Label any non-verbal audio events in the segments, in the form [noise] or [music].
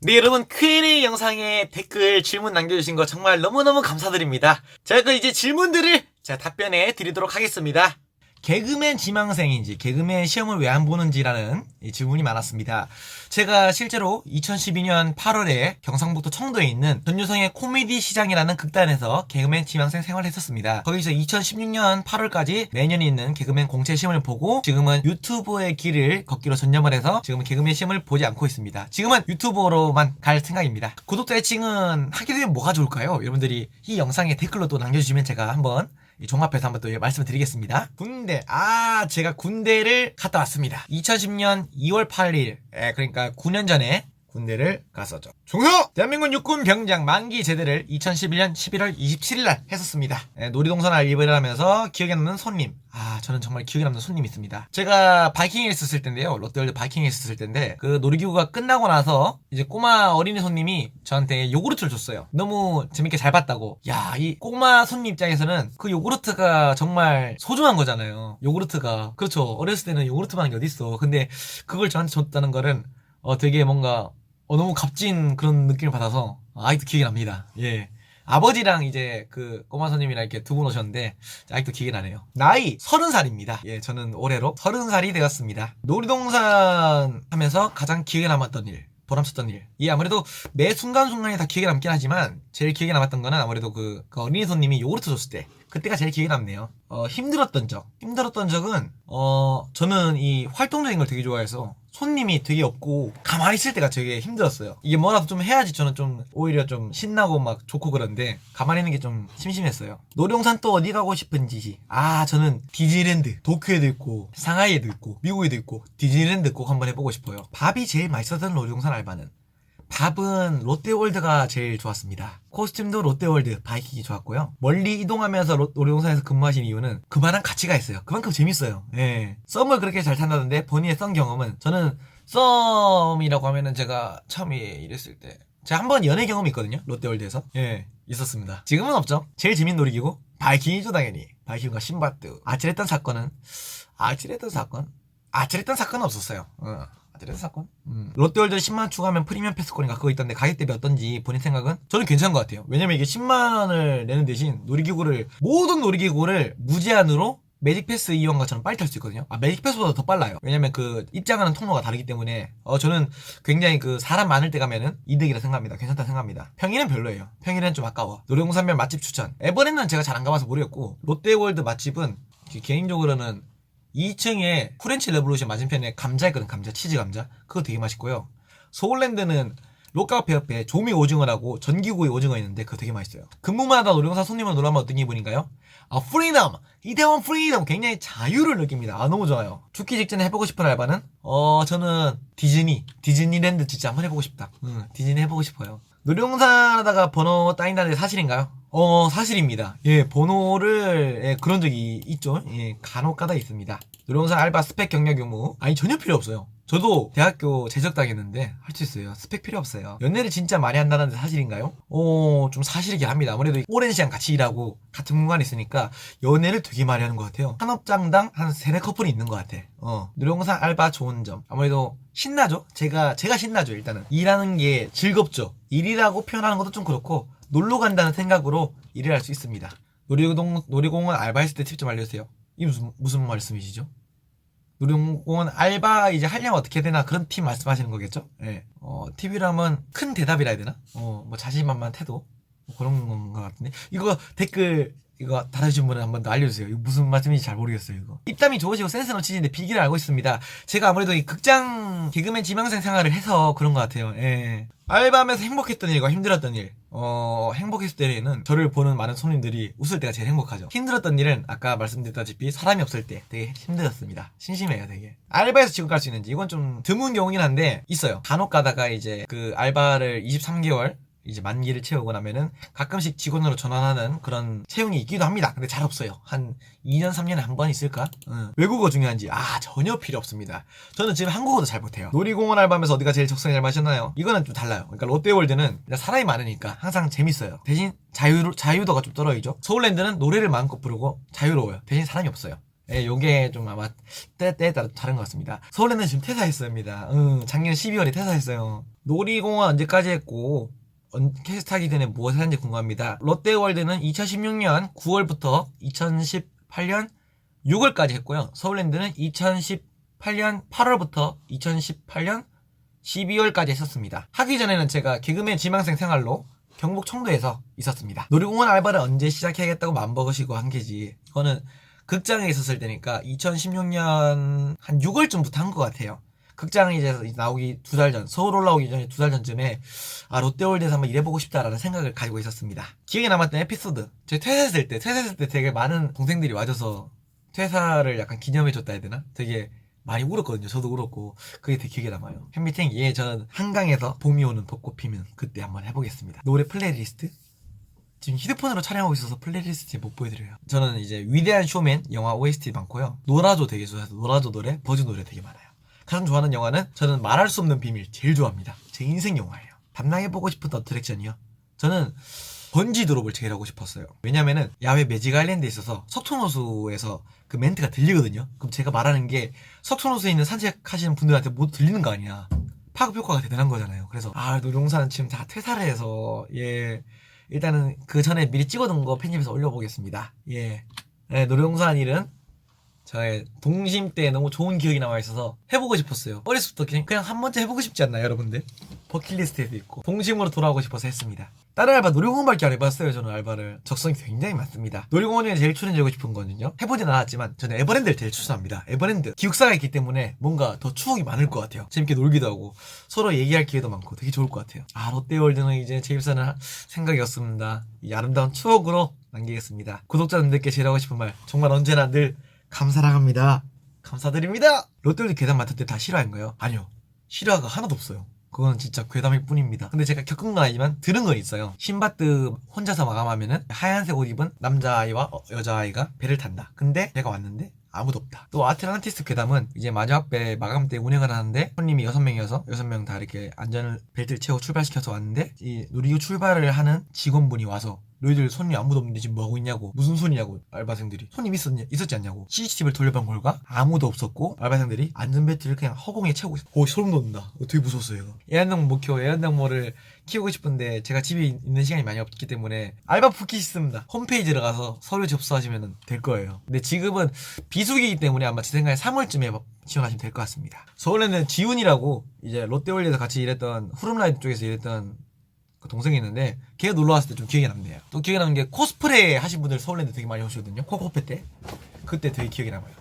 네 여러분 Q&A 영상에 댓글 질문 남겨주신 거 정말 너무너무 감사드립니다. 제가 그 이제 질문들을 제가 답변해 드리도록 하겠습니다. 개그맨 지망생인지 개그맨 시험을 왜 안 보는지라는 이 질문이 많았습니다. 제가 실제로 2012년 8월에 경상북도 청도에 있는 전유성의 코미디 시장이라는 극단에서 개그맨 지망생 생활을 했었습니다. 거기서 2016년 8월까지 매년 있는 개그맨 공채 시험을 보고 지금은 유튜브의 길을 걷기로 전념을 해서 지금은 개그맨 시험을 보지 않고 있습니다. 지금은 유튜브로만 갈 생각입니다. 구독자 애칭은 하게 되면 뭐가 좋을까요? 여러분들이 이 영상에 댓글로 또 남겨주시면 제가 한번 이 종합해서 한번 또 말씀을 드리겠습니다. 군대. 아, 제가 군대를 갔다 왔습니다. 2010년 2월 8일. 예, 그러니까 9년 전에 군대를 갔었죠. 중성! 대한민국 육군 병장 만기 제대를 2011년 11월 27일 날 했었습니다. 예, 놀이동산 알리브를 하면서 기억에 남는 손님. 아, 저는 정말 기억에 남는 손님이 있습니다. 제가 바이킹에 있었을 텐데요. 롯데월드 바이킹에 있었을 텐데, 그 놀이기구가 끝나고 나서 이제 꼬마 어린이 손님이 저한테 요구르트를 줬어요. 너무 재밌게 잘 봤다고. 야, 이 꼬마 손님 입장에서는 그 요구르트가 정말 소중한 거잖아요. 요구르트가. 그렇죠. 어렸을 때는 요구르트만 게 어딨어. 근데 그걸 저한테 줬다는 거는 어, 되게 뭔가 어, 너무 값진 그런 느낌을 받아서 아직도 기억이 납니다. 예. 아버지랑 이제 그 꼬마 손님이랑 이렇게 두 분 오셨는데 아직도 기억이 나네요. 나이 서른 살입니다. 예, 저는 올해로 서른 살이 되었습니다. 놀이동산 하면서 가장 기억에 남았던 일. 보람찼던 일. 이 아무래도 매 순간순간이 다 기억에 남긴 하지만 제일 기억에 남았던 거는 아무래도 그, 그 어린이 손님이 요구르트 줬을 때 그때가 제일 기억에 남네요. 어, 힘들었던 적. 힘들었던 적은 어, 저는 이 활동적인 걸 되게 좋아해서 손님이 되게 없고 가만히 있을 때가 되게 힘들었어요. 이게 뭐라도 좀 해야지 저는 좀 오히려 좀 신나고 막 좋고 그런데 가만히 있는 게 좀 심심했어요. 놀이동산 또 어디 가고 싶은지. 아 저는 디즈니랜드 도쿄에도 있고 상하이에도 있고 미국에도 있고 디즈니랜드 꼭 한번 해보고 싶어요. 밥이 제일 맛있었던 놀이동산 알바는 밥은 롯데월드가 제일 좋았습니다. 코스튬도 롯데월드, 바이킹이 좋았고요. 멀리 이동하면서 로- 놀이동산에서 근무하신 이유는 그만한 가치가 있어요. 그만큼 재밌어요. 예. 썸을 그렇게 잘 탄다던데 본인의 썸 경험은 저는 썸이라고 하면은 제가 처음에 일했을 때 제가 한 번 연애 경험이 있거든요. 롯데월드에서. 예. 있었습니다. 지금은 없죠. 제일 재밌는 놀이기구 바이킹이죠 당연히. 바이킹과 신바트. 아찔했던 사건은 아찔했던 사건? 아찔했던 사건은 없었어요. 어. 아찔했던 사건? 음. 롯데월드 10만 추가하면 프리미엄 패스권인가 그거 있던데 가격 대비 어떤지 본인 생각은? 저는 괜찮은 것 같아요. 왜냐면 이게 10만 원을 내는 대신 놀이기구를 모든 놀이기구를 무제한으로 매직 패스 이용한 것처럼 빨리 탈 수 있거든요. 아 매직 패스보다 더 빨라요. 왜냐면 그 입장하는 통로가 다르기 때문에 어 저는 굉장히 그 사람 많을 때 가면은 이득이라 생각합니다. 괜찮다 생각합니다. 평일은 별로예요. 평일은 좀 아까워. 놀이동산별 맛집 추천. 에버랜드는 제가 잘 안 가봐서 모르겠고 롯데월드 맛집은 개인적으로는 2층에 프렌치 레볼루션 맞은편에 감자 있거든 감자 치즈 감자. 그거 되게 맛있고요. 서울랜드는 로카페 옆에 조미 오징어라고 전기구이 오징어 있는데 그거 되게 맛있어요. 근무마다 놀이동산 손님을 놀라면 어떤 기분인가요? 아 프리덤! 이태원 프리덤! 굉장히 자유를 느낍니다. 아 너무 좋아요. 죽기 직전에 해보고 싶은 알바는? 어 저는 디즈니 디즈니랜드 진짜 한번 해보고 싶다. 응 디즈니 해보고 싶어요 놀이동산 하다가 번호 따인다는 게 사실인가요? 어 사실입니다. 예 번호를 예, 그런 적이 있죠. 예 간혹 가다 있습니다. 놀이동산 알바 스펙 경력 유무 아니 전혀 필요 없어요. 저도 대학교 재적당했는데 할 수 있어요. 스펙 필요 없어요. 연애를 진짜 많이 한다는 게 사실인가요? 어, 좀 사실이긴 합니다. 아무래도 오랜 시간 같이 일하고 같은 공간에 있으니까 연애를 되게 많이 하는 것 같아요. 한 업장당 한 세네 커플이 있는 것 같아. 어, 놀이동산 알바 좋은 점. 아무래도 신나죠? 제가, 제가 신나죠, 일단은. 일하는 게 즐겁죠. 일이라고 표현하는 것도 좀 그렇고, 놀러 간다는 생각으로 일을 할 수 있습니다. 놀이동, 놀이공원 알바했을 때 팁 좀 알려주세요. 이 무슨, 무슨 말씀이시죠? 놀이공원 알바 이제 하려면 어떻게 해야 되나 그런 팁 말씀하시는 거겠죠? 예. 어, 팁이라면 큰 대답이라 해야 되나? 어, 뭐 자신만만 태도 뭐 그런 것 같은데 이거 댓글 이거 달아주신 분은 한번 더 알려주세요. 이거 무슨 말씀인지 잘 모르겠어요. 이거 입담이 좋으시고 센스 넘치시는데 비기를 알고 있습니다. 제가 아무래도 이 극장 개그맨 지망생 생활을 해서 그런 것 같아요. 예. 알바하면서 행복했던 일과 힘들었던 일. 어, 행복했을 때는 저를 보는 많은 손님들이 웃을 때가 제일 행복하죠. 힘들었던 일은 아까 말씀드렸다시피 사람이 없을 때 되게 힘들었습니다. 심심해요, 되게. 알바에서 지금 갈수 있는지 이건 좀 드문 경우긴 한데 있어요. 간혹 가다가 이제 그 알바를 23개월 이제 만기를 채우고 나면은 가끔씩 직원으로 전환하는 그런 채용이 있기도 합니다. 근데 잘 없어요. 한 2년, 3년에 한 번 있을까? 응. 외국어 중요한지, 아, 전혀 필요 없습니다. 저는 지금 한국어도 잘 못해요. 놀이공원 알바하면서 어디가 제일 적성이 잘 맞셨나요? 이거는 좀 달라요. 그러니까 롯데월드는 사람이 많으니까 항상 재밌어요. 대신 자유, 자유도가 좀 떨어지죠. 서울랜드는 노래를 마음껏 부르고 자유로워요. 대신 사람이 없어요. 예, 요게 좀 아마 때, 때에 따라 다른 것 같습니다. 서울랜드는 지금 퇴사했습니다. 응, 작년 12월에 퇴사했어요. 놀이공원 언제까지 했고 언- 캐스트 하기 전에 무엇을 했는지 궁금합니다. 롯데월드는 2016년 9월부터 2018년 6월까지 했고요. 서울랜드는 2018년 8월부터 2018년 12월까지 했었습니다. 하기 전에는 제가 개그맨 지망생 생활로 경북 청도에서 있었습니다. 놀이공원 알바를 언제 시작해야겠다고 맘먹으시고 한 게지. 그거는 극장에 있었을 때니까 2016년 한 6월쯤부터 한 것 같아요. 극장에 이제 나오기 두 달 전, 서울 올라오기 전에 두 달 전쯤에 아 롯데월드에서 한번 일해보고 싶다라는 생각을 가지고 있었습니다. 기억에 남았던 에피소드. 제가 퇴사했을 때, 퇴사했을 때 되게 많은 동생들이 와줘서 퇴사를 약간 기념해줬다 해야 되나? 되게 많이 울었거든요. 저도 울었고 그게 되게 기억에 남아요. 팬미팅 예, 저는 한강에서 봄이 오는 벚꽃 피면 그때 한번 해보겠습니다. 노래 플레이리스트 지금 휴대폰으로 촬영하고 있어서 플레이리스트 못 보여드려요. 저는 이제 위대한 쇼맨 영화 OST 많고요. 노라조 되게 좋아해서 노라조 노래, 버즈 노래 되게 많아요. 가장 좋아하는 영화는 저는 말할 수 없는 비밀 제일 좋아합니다. 제 인생 영화예요. 담당해 보고 싶었던 어트랙션이요. 저는 번지 드롭을 제일 하고 싶었어요. 왜냐면은 야외 매직 아일랜드에 있어서 석촌호수에서 그 멘트가 들리거든요. 그럼 제가 말하는 게 석촌호수에 있는 산책하시는 분들한테 못 들리는 거 아니야. 파급 효과가 대단한 거잖아요. 그래서 아 노룡사는 지금 다 퇴사를 해서 예 일단은 그 전에 미리 찍어둔 거 편집해서 올려보겠습니다. 예, 네, 노룡산 일은 저의 동심 때 너무 좋은 기억이 남아 있어서 해보고 싶었어요. 어렸을 때부터 그냥, 그냥 한 번쯤 해보고 싶지 않나요, 여러분들? 버킷리스트에도 있고 동심으로 돌아오고 싶어서 했습니다. 다른 알바 놀이공원밖에 안 해봤어요. 저는 알바를 적성이 굉장히 많습니다. 놀이공원 중에 제일 추천해주고 싶은 거는요. 해보진 않았지만 저는 에버랜드를 제일 추천합니다. 에버랜드 기숙사가 있기 때문에 뭔가 더 추억이 많을 것 같아요. 재밌게 놀기도 하고 서로 얘기할 기회도 많고 되게 좋을 것 같아요. 아 롯데월드는 이제 제 입사는 하- 생각이었습니다. 이 아름다운 추억으로 남기겠습니다. 구독자님들께 제일 하고 싶은 말 정말 언제나 늘 감사합니다. 감사드립니다. 롯데월드 괴담 맡을 때 다 실화인 가요? 아니요. 실화가 하나도 없어요. 그거는 진짜 괴담일 뿐입니다. 근데 제가 겪은 건 아니지만 들은 건 있어요. 신바트 혼자서 마감하면은 하얀색 옷 입은 남자아이와 어, 여자아이가 배를 탄다. 근데 배가 왔는데 아무도 없다. 또 아틀란티스 괴담은 이제 마지막 배 마감 때 운행을 하는데 손님이 6명이어서 6명 다 이렇게 안전 벨트를 채우고 출발시켜서 왔는데 이 누리호 출발을 하는 직원분이 와서 너희들 손님 아무도 없는데 지금 뭐하고 있냐고 무슨 손이냐고 알바생들이 손님 있었냐, 있었지 않냐고 CCTV를 돌려본 결과 아무도 없었고 알바생들이 안전벨트를 그냥 허공에 채우고 있어. 오 소름 돋는다. 어, 되게 무서웠어요 이거? 애완동 목표 애완동물을 키우고 싶은데 제가 집에 있는 시간이 많이 없기 때문에 알바 부킷 있습니다 홈페이지 들어가서 서류 접수하시면 될 거예요 근데 지금은 비수기이기 때문에 아마 제 생각에 3월쯤에 지원하시면 될 것 같습니다 서울에는 지훈이라고 이제 롯데월드에서 같이 일했던 후룸라이드 쪽에서 일했던 그 동생이 있는데 걔가 놀러 왔을 때 좀 기억에 남네요. 또 기억에 남는 게 코스프레 하신 분들 서울랜드 되게 많이 오시거든요. 코코페 때. 그때 되게 기억에 남아요.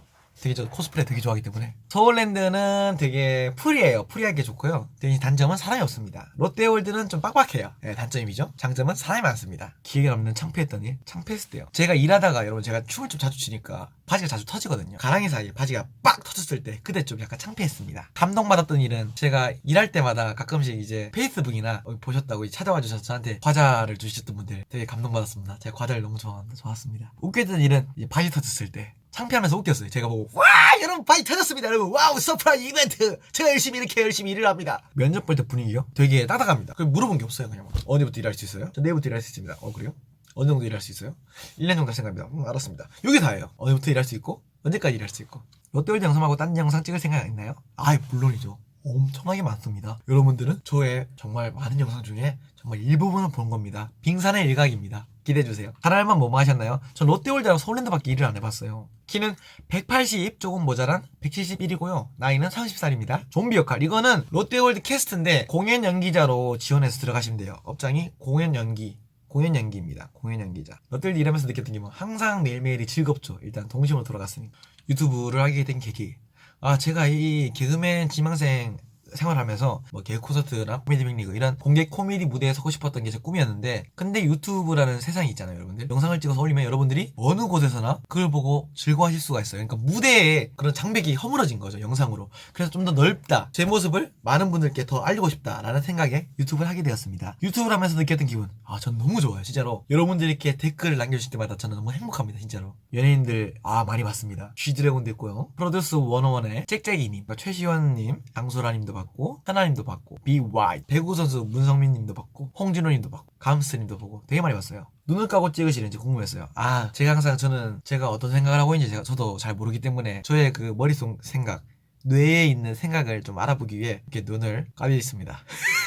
되게 저 코스프레 되게 좋아하기 때문에. 서울랜드는 되게 프리해요. 프리하게 좋고요. 대신 단점은 사람이 없습니다. 롯데월드는 좀 빡빡해요. 예, 단점이죠. 장점은 사람이 많습니다. 기억에 남는 창피했던 일? 창피했을 때요. 제가 일하다가 여러분 제가 춤을 좀 자주 추니까 바지가 자주 터지거든요. 가랑이 사이에 바지가 빡 터졌을 때 그때 좀 약간 창피했습니다. 감동받았던 일은 제가 일할 때마다 가끔씩 이제 페이스북이나 어, 보셨다고 찾아와 주셔서 저한테 과자를 주셨던 분들 되게 감동받았습니다. 제가 과자를 너무 좋아, 좋았습니다. 웃겼던 일은 바지 터졌을 때 창피하면서 웃겼어요. 제가 보고 와 여러분 바지 터졌습니다. 여러분 와우 서프라이즈 이벤트 제가 열심히 이렇게 열심히 일을 합니다. 면접 볼 때 분위기요? 되게 따뜻합니다. 그 물어본 게 없어요. 그냥 언제부터 일할 수 있어요? 저 내일부터 일할 수 있습니다. 어 그래요? 어느 정도 일할 수 있어요? 1년 정도 생각합니다. 음, 알았습니다. 이게 다예요. 언제부터 일할 수 있고 언제까지 일할 수 있고 롯데월드 영상 말고 딴 영상 찍을 생각 있나요? 아 물론이죠. 엄청나게 많습니다. 여러분들은 저의 정말 많은 영상 중에 정말 일부분을 본 겁니다. 빙산의 일각입니다. 기대해주세요. 다른 뭐 하셨나요? 전 롯데월드랑 서울랜드밖에 일을 안 해봤어요. 키는 180 조금 모자란 171이고요. 나이는 30살입니다. 좀비 역할. 이거는 롯데월드 캐스트인데 공연 연기자로 지원해서 들어가시면 돼요. 업장이 공연 연기. 공연 연기입니다. 공연 연기자. 롯데월드 일하면서 느꼈던 게뭐 항상 매일매일이 즐겁죠. 일단 동심으로 돌아갔으니까. 유튜브를 하게 된 계기. 아 제가 이 개그맨 지망생 생활하면서 뭐 개그 콘서트나 코미디 빅리그 이런 공개 코미디 무대에 서고 싶었던 게 제 꿈이었는데 근데 유튜브라는 세상이 있잖아요 여러분들. 영상을 찍어서 올리면 여러분들이 어느 곳에서나 그걸 보고 즐거워하실 수가 있어요. 그러니까 무대에 그런 장벽이 허물어진 거죠 영상으로. 그래서 좀 더 넓다 제 모습을 많은 분들께 더 알리고 싶다라는 생각에 유튜브를 하게 되었습니다. 유튜브를 하면서 느꼈던 기분 아 전 너무 좋아요 진짜로. 여러분들이 이렇게 댓글을 남겨주실 때마다 저는 너무 행복합니다 진짜로. 연예인들 아 많이 봤습니다. 쥐드래곤도 있고요. 프로듀스 101의 짹짹이님 그러니까 최시원님 양소라님도 봤고 하나님도 봤고 BY 배구 선수 문성민님도 봤고 홍진호님도 봤고 감스님도 보고 되게 많이 봤어요. 눈을 까고 찍으시는지 궁금했어요. 아 제가 항상 저는 제가 어떤 생각을 하고 있는지 제가 저도 잘 모르기 때문에 저의 그 머릿속 생각 뇌에 있는 생각을 좀 알아보기 위해 이렇게 눈을 까려 있습니다 [laughs]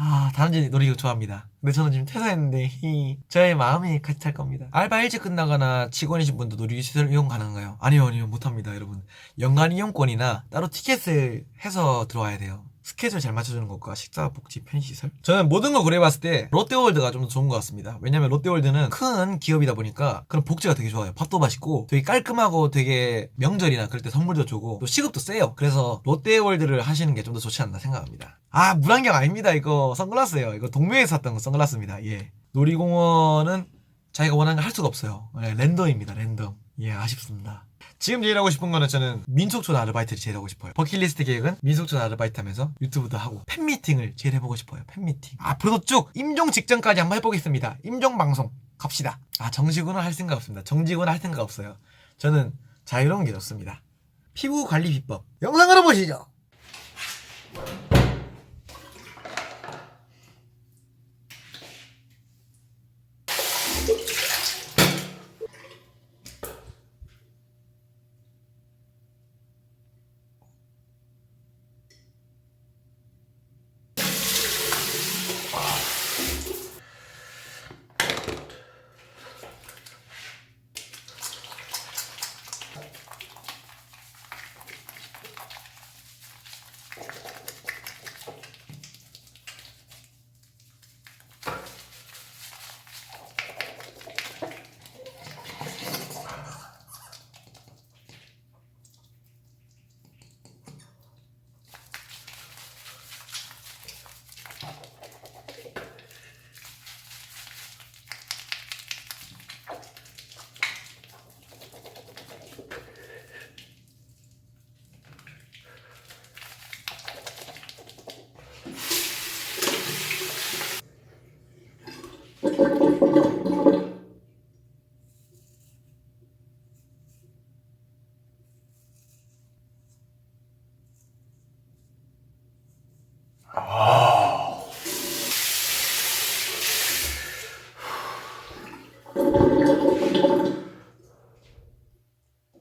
아, 다람쥐 놀이기구 좋아합니다. 근데 저는 지금 퇴사했는데, 히, 저의 마음이 같이 탈 겁니다. 알바 일찍 끝나거나 직원이신 분도 놀이기구 시설 이용 가능한가요? 아니요, 아니요, 못합니다, 여러분. 연간 이용권이나 따로 티켓을 해서 들어와야 돼요. 스케줄 잘 맞춰주는 것과 식사, 복지, 편의시설? 저는 모든 걸 고려해봤을 때 롯데월드가 좀 더 좋은 것 같습니다. 왜냐면 롯데월드는 큰 기업이다 보니까 그런 복지가 되게 좋아요. 밥도 맛있고 되게 깔끔하고 되게 명절이나 그럴 때 선물도 주고 또 시급도 세요. 그래서 롯데월드를 하시는 게 좀 더 좋지 않나 생각합니다. 아 물안경 아닙니다. 이거 선글라스예요. 이거 동묘에서 샀던 거 선글라스입니다. 예. 놀이공원은 자기가 원하는 걸 할 수가 없어요. 예, 랜덤입니다. 랜덤. 예, 아쉽습니다. 지금 제일 하고 싶은 거는 저는 민속촌 아르바이트를 제일 하고 싶어요. 버킷리스트 계획은 민속촌 아르바이트 하면서 유튜브도 하고 팬미팅을 제일 해보고 싶어요. 팬미팅. 앞으로도 쭉 임종 직전까지 한번 해보겠습니다. 임종 방송 갑시다. 아 정식으로는 할 생각 없습니다. 정직으로는 할 생각 없어요. 저는 자유로운 게 좋습니다. 피부 관리 비법 영상으로 보시죠.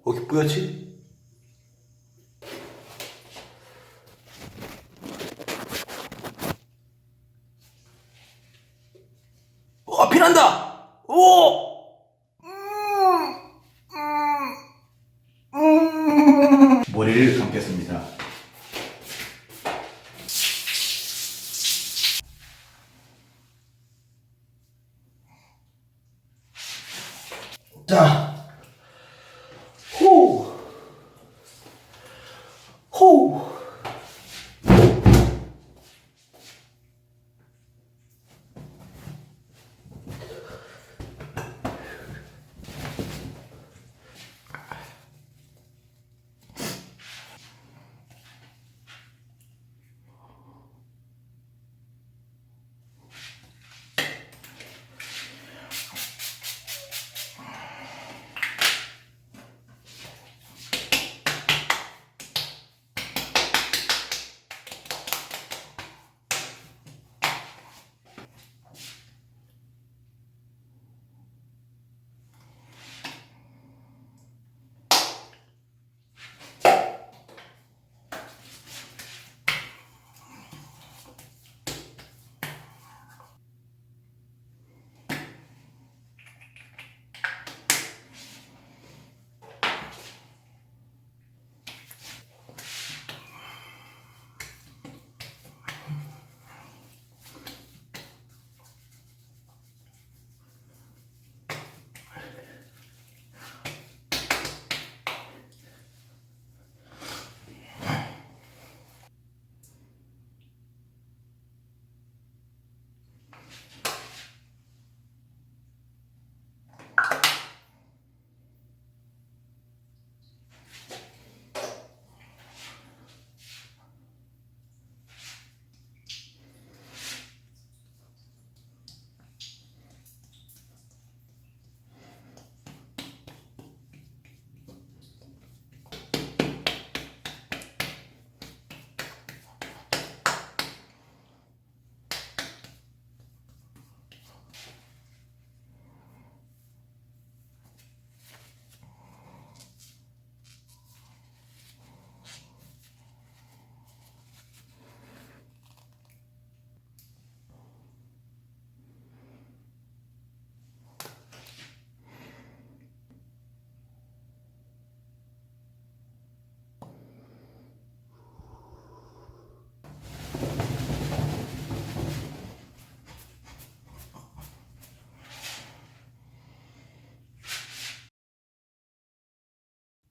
거기 뿌옇지? 어, 피난다! 오! 머리를 감겠습니다.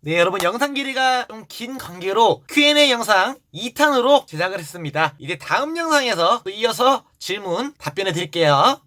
네, 여러분 영상 길이가 좀 긴 관계로 Q&A 영상 2탄으로 제작을 했습니다. 이제 다음 영상에서 또 이어서 질문 답변해 드릴게요.